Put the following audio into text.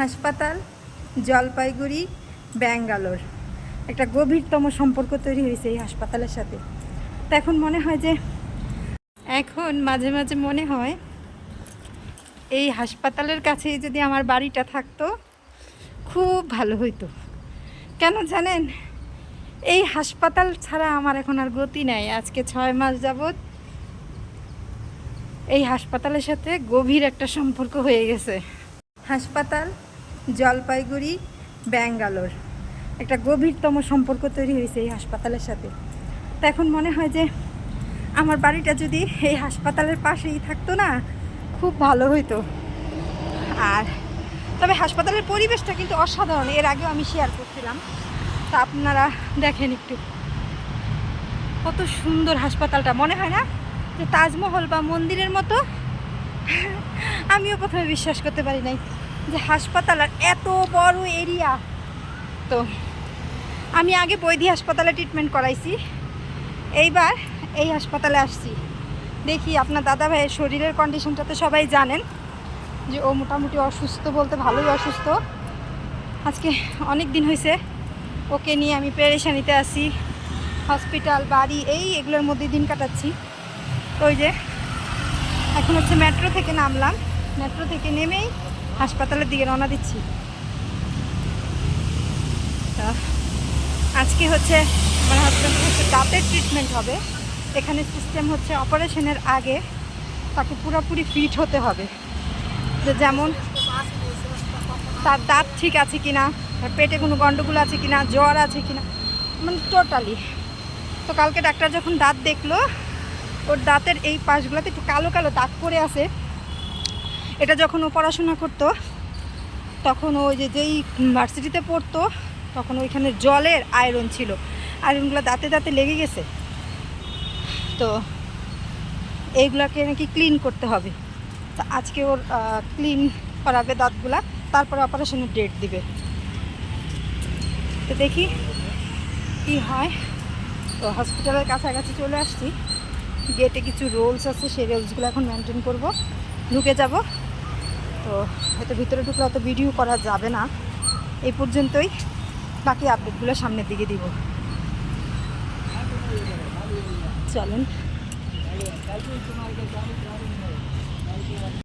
হাসপাতাল, জলপাইগুড়ি, ব্যাঙ্গালোর। একটা গভীরতম সম্পর্ক তৈরি হয়েছে এই হাসপাতালের সাথে। তো এখন মনে হয় যে, এখন মাঝে মাঝে মনে হয়, এই হাসপাতালের কাছেই যদি আমার বাড়িটা থাকতো, খুব ভালো হইতো। কেন জানেন? এই হাসপাতাল ছাড়া আমার এখন আর গতি নাই। আজকে ছয় মাস যাবৎ এই হাসপাতালের সাথে গভীর একটা সম্পর্ক হয়ে গেছে। হাসপাতাল জলপাইগুড়ি, ব্যাঙ্গালোর। একটা গভীরতম সম্পর্ক তৈরি হয়েছে এই হাসপাতালের সাথে। তো এখন মনে হয় যে আমার বাড়িটা যদি এই হাসপাতালের পাশেই থাকতো না, খুব ভালো হইতো। আর তবে হাসপাতালের পরিবেশটা কিন্তু অসাধারণ, এর আগেও আমি শেয়ার করছিলাম। তা আপনারা দেখেন একটু। কত সুন্দর হাসপাতালটা। মনে হয় না যে তাজমহল বা মন্দিরের মতো? আমিও প্রথমে বিশ্বাস করতে পারি নাই। যে হাসপাতাল আর এত বড় এরিয়া। তো আমি আগে বৈধি হাসপাতালে ট্রিটমেন্ট করাইছি। এইবার এই হাসপাতালে আসছি। দেখি আপনার দাদা ভাইয়ের শরীরের কন্ডিশনটা তো সবাই জানেন, যে ও মোটামুটি অসুস্থ বলতে ভালোই অসুস্থ। আজকে অনেক দিন হয়েছে ওকে নিয়ে আমি পেরেশানিতে আসি। হসপিটাল বাড়ি, এই এগুলোর মধ্যে দিন কাটাচ্ছি। ওই যে, এখন হচ্ছে মেট্রো থেকে নামলাম। মেট্রো থেকে নেমেই হাসপাতালের দিকে রওনা দিচ্ছি। আজকে হচ্ছে আমার হাজব্যান্ডের হচ্ছে দাঁতের ট্রিটমেন্ট হবে। এখানে সিস্টেম হচ্ছে অপারেশনের আগে তাকে পুরোপুরি ফিট হতে হবে। যে যেমন তার দাঁত ঠিক আছে কিনা পেটে কোনো গন্ডগোল আছে কিনা, জ্বর আছে কিনা মানে টোটালি তো কালকে ডাক্তার যখন দাঁত দেখল, ওর দাঁতের এই পাশগুলোতে একটু কালো কালো দাঁত পড়ে আছে এটা যখন ও পড়াশোনা করতো, তখন ওই যে যেই ভার্সিটিতে পড়তো, তখন ওইখানে জলের আয়রন ছিল। আয়রনগুলো দাঁতে দাঁতে লেগে গেছে। তো এইগুলাকে নাকি ক্লিন করতে হবে। তো আজকে ওর ক্লিন করাবে দাঁতগুলা, তারপরে অপারেশনের ডেট দিবে। তো দেখি কি হয়। তো হসপিটালের কাছাকাছি চলে আসছি। গেটে কিছু রোলস আছে, সেই রোলসগুলো এখন মেনটেন করব। ঢুকে যাব। তো হয়তো ভিতরে ঢুকলে অত ভিডিও করা যাবে না। এই পর্যন্তই। বাকি আপডেটগুলো সামনের দিকে দিব। চলেন।